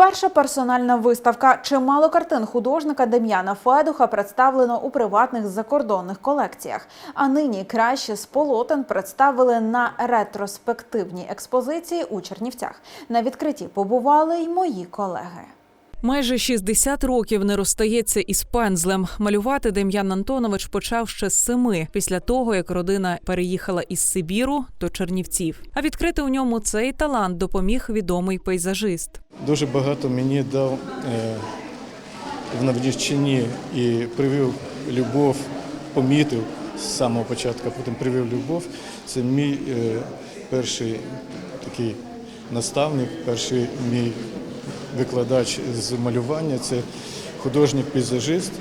Перша персональна виставка чимало картин художника Дем'яна Федуха представлено у приватних закордонних колекціях. А нині краще з полотен представили на ретроспективній експозиції у Чернівцях. На відкритті побували й мої колеги. Майже 60 років не розстається із пензлем. Малювати Дем'ян Антонович почав ще з семи, після того як родина переїхала із Сибіру до Чернівців. А відкрити у ньому цей талант допоміг відомий пейзажист. Дуже багато мені дав е, в Навдівчині і привив любов, помітив з самого початку, а потім привив любов. Це мій е, перший такий наставник, перший мій викладач з малювання. Це художник-пейзажист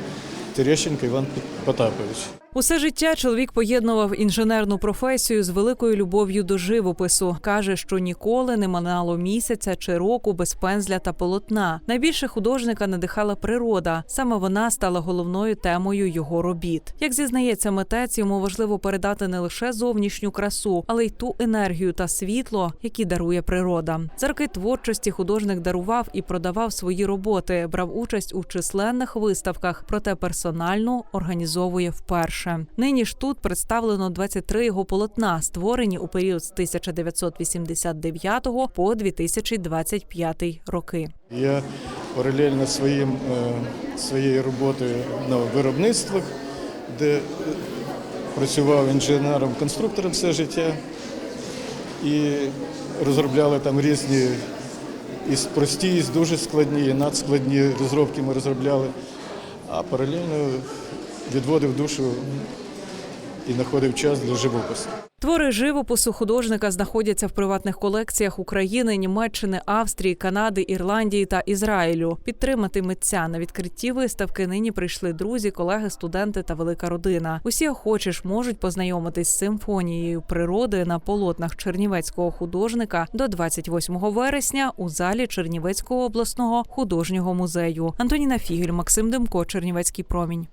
Терещенко Іван Потапович. Усе життя чоловік поєднував інженерну професію з великою любов'ю до живопису. каже, що ніколи не минало місяця чи року без пензля та полотна. Найбільше художника надихала природа. Саме вона стала головною темою його робіт. Як зізнається митець, йому важливо передати не лише зовнішню красу, але й ту енергію та світло, які дарує природа. За роки творчості художник дарував і продавав свої роботи, брав участь у численних виставках, проте персонально організовує вперше. Нині ж тут представлено 23 його полотна, створені у період з 1989 по 2025 роки. Я паралельно своїм, е, своєю роботою на виробництвах, де працював інженером-конструктором все життя і розробляли там різні і прості, і дуже складні, і надскладні розробки ми розробляли, а паралельно відводив душу і знаходив час для живопису. Твори живопису художника знаходяться в приватних колекціях України, Німеччини, Австрії, Канади, Ірландії та Ізраїлю. Підтримати митця на відкритті виставки нині прийшли друзі, колеги, студенти та велика родина. Усі охочі ж можуть познайомитись з симфонією природи на полотнах чернівецького художника до 28 вересня у залі Чернівецького обласного художнього музею. Антоніна Фігель, Максим Демко, Чернівецький промінь.